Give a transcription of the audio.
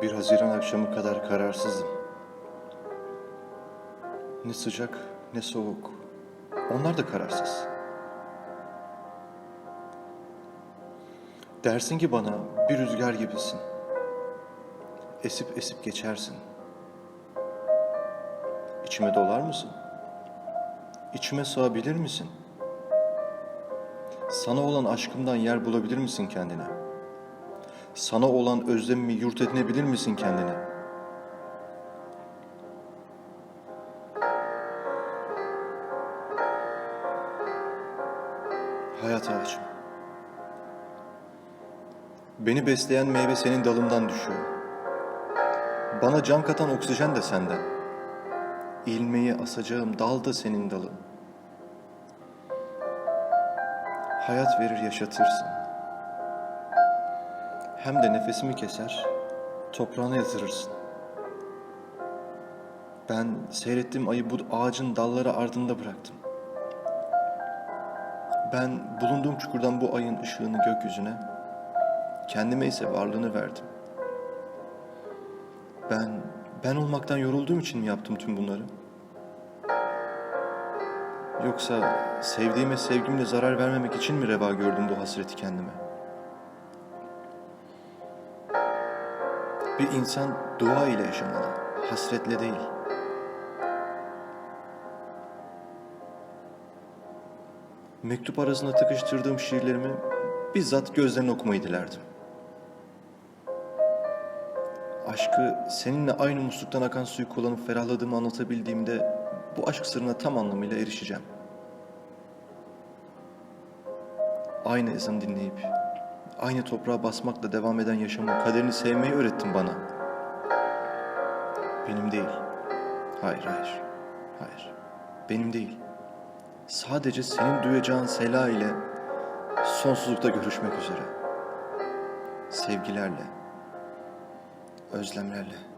Bir Haziran akşamı kadar kararsızım. Ne sıcak ne soğuk. Onlar da kararsız. Dersin ki bana bir rüzgar gibisin. Esip esip geçersin. İçime dolar mısın? İçime sığabilir misin? Sana olan aşkımdan yer bulabilir misin kendine? Sana olan özlemimi yurt edinebilir misin kendine? Hayat ağacım. Beni besleyen meyve senin dalından düşüyor. Bana can katan oksijen de senden. İlmeği asacağım dal da senin dalın. Hayat verir yaşatırsın. Hem de nefesimi keser, toprağına yatırırsın. Ben seyrettiğim ayı bu ağacın dalları ardında bıraktım. Ben bulunduğum çukurdan bu ayın ışığını gökyüzüne, kendime ise varlığını verdim. Ben, ben olmaktan yorulduğum için mi yaptım tüm bunları? Yoksa sevdiğime sevgimle zarar vermemek için mi reva gördüm bu hasreti kendime? Bir insan dua ile yaşamalı, hasretle değil. Mektup arasında tıkıştırdığım şiirlerimi bizzat gözlerine okumayı dilerdim. Aşkı seninle aynı musluktan akan suyu kullanıp ferahladığımı anlatabildiğimde bu aşk sırrına tam anlamıyla erişeceğim. Aynı ezan dinleyip, aynı toprağa basmakla devam eden yaşamın kaderini sevmeyi öğrettin bana. Benim değil. Hayır, hayır. Hayır. Benim değil. Sadece senin duyacağın sela ile sonsuzlukta görüşmek üzere. Sevgilerle, özlemlerle.